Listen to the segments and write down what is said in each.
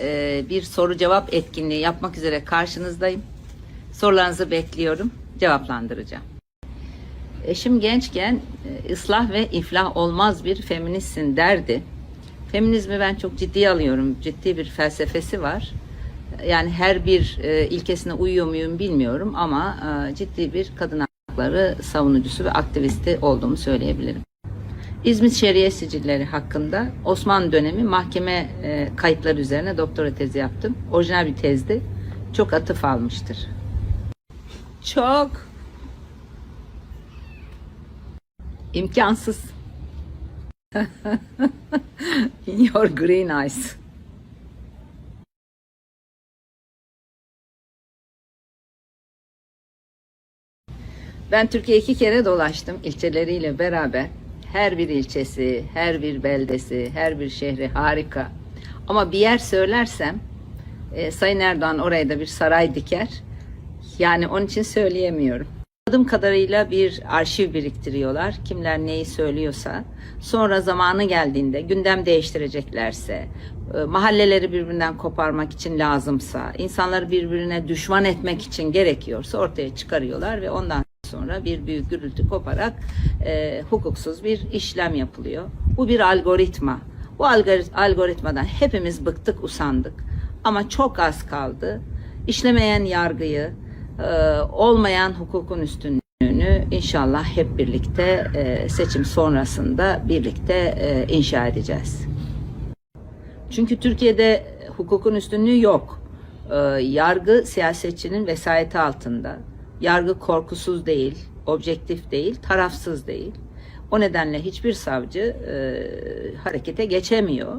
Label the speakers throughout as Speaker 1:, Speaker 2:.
Speaker 1: e, bir soru cevap etkinliği yapmak üzere karşınızdayım. Sorularınızı bekliyorum, cevaplandıracağım. Eşim gençken e, ıslah ve iflah olmaz bir feministsin derdi. Feminizmi ben çok ciddiye alıyorum. Ciddi bir felsefesi var. Yani her bir e, ilkesine uyuyor muyum bilmiyorum ama ciddi bir kadın hakları savunucusu ve aktivisti olduğumu söyleyebilirim. İzmit Şeriye Sicilleri hakkında Osmanlı dönemi mahkeme e, kayıtları üzerine doktora tezi yaptım. Orijinal bir tezdi. Çok atıf almıştır. Çok. İmkansız. In your green eyes. Ben Türkiye iki kere dolaştım ilçeleriyle beraber. Her bir ilçesi, her bir beldesi, her bir şehri harika. Ama bir yer söylersem e, Sayın Erdoğan oraya da bir saray diker. Yani onun için söyleyemiyorum. Adım kadarıyla bir arşiv biriktiriyorlar. Kimler neyi söylüyorsa. Sonra zamanı geldiğinde gündem değiştireceklerse, e, mahalleleri birbirinden koparmak için lazımsa, insanları birbirine düşman etmek için gerekiyorsa ortaya çıkarıyorlar ve ondan sonra bir büyük gürültü koparak e, hukuksuz bir işlem yapılıyor. Bu bir algoritma. Bu algori- algoritmadan hepimiz bıktık, usandık. Ama çok az kaldı. İşlemeyen yargıyı, e, olmayan hukukun üstünlüğünü inşallah hep birlikte e, seçim sonrasında birlikte e, inşa edeceğiz. Çünkü Türkiye'de hukukun üstünlüğü yok. Ee, yargı siyasetçinin vesayeti altında. Yargı korkusuz değil, objektif değil, tarafsız değil. O nedenle hiçbir savcı e, harekete geçemiyor.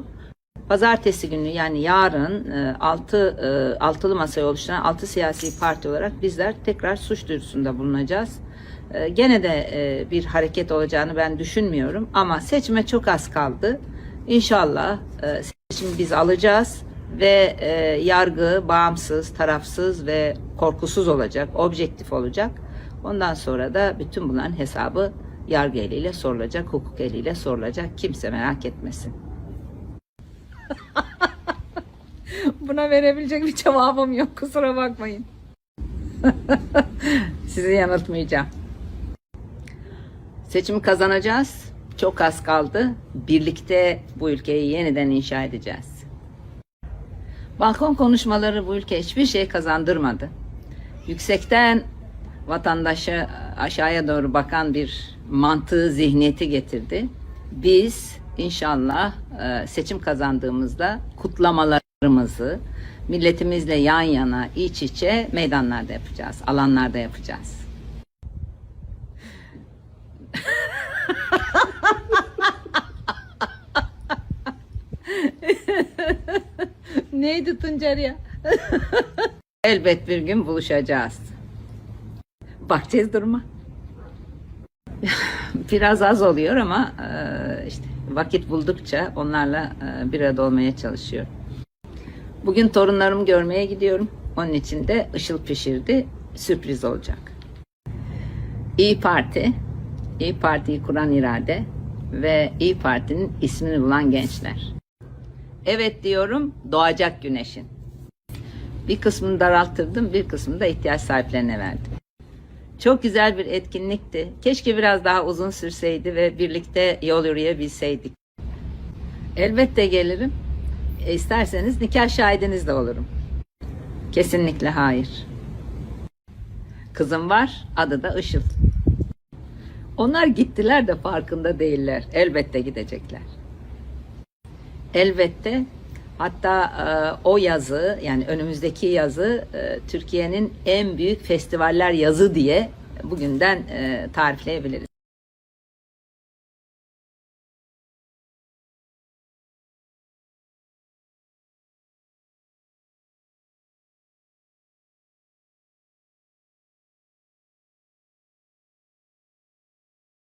Speaker 1: Pazartesi günü yani yarın e, altı e, altılı masayı oluşturan altı siyasi parti olarak bizler tekrar suç duyurusunda bulunacağız. E, gene de e, bir hareket olacağını ben düşünmüyorum ama seçime çok az kaldı. İnşallah e, seçimi biz alacağız ve e, yargı bağımsız, tarafsız ve korkusuz olacak, objektif olacak. Ondan sonra da bütün bunların hesabı yargı eliyle sorulacak, hukuk eliyle sorulacak. Kimse merak etmesin. Buna verebilecek bir cevabım yok. Kusura bakmayın. Sizi yanıltmayacağım. Seçimi kazanacağız. Çok az kaldı. Birlikte bu ülkeyi yeniden inşa edeceğiz. Balkon konuşmaları bu ülke hiçbir şey kazandırmadı. Yüksekten vatandaşa aşağıya doğru bakan bir mantığı, zihniyeti getirdi. Biz inşallah e, seçim kazandığımızda kutlamalarımızı milletimizle yan yana, iç içe meydanlarda yapacağız, alanlarda yapacağız. Neydi Tuncer ya? Elbet bir gün buluşacağız. Bakacağız duruma. Biraz az oluyor ama e, işte vakit buldukça onlarla e, bir arada olmaya çalışıyorum. Bugün torunlarımı görmeye gidiyorum. Onun için de ışıl pişirdi. Sürpriz olacak. İyi Parti, İyi Parti'yi kuran irade ve İyi Parti'nin ismini bulan gençler. Evet diyorum doğacak güneşin. Bir kısmını daralttırdım, bir kısmını da ihtiyaç sahiplerine verdim. Çok güzel bir etkinlikti. Keşke biraz daha uzun sürseydi ve birlikte yol yürüyebilseydik. Elbette gelirim. E, isterseniz nikah şahidiniz de olurum. Kesinlikle hayır. Kızım var, adı da Işıl. Onlar gittiler de farkında değiller. Elbette gidecekler. Elbette. Hatta e, o yazı yani önümüzdeki yazı e, Türkiye'nin en büyük festivaller yazı diye bugünden e, tarifleyebiliriz.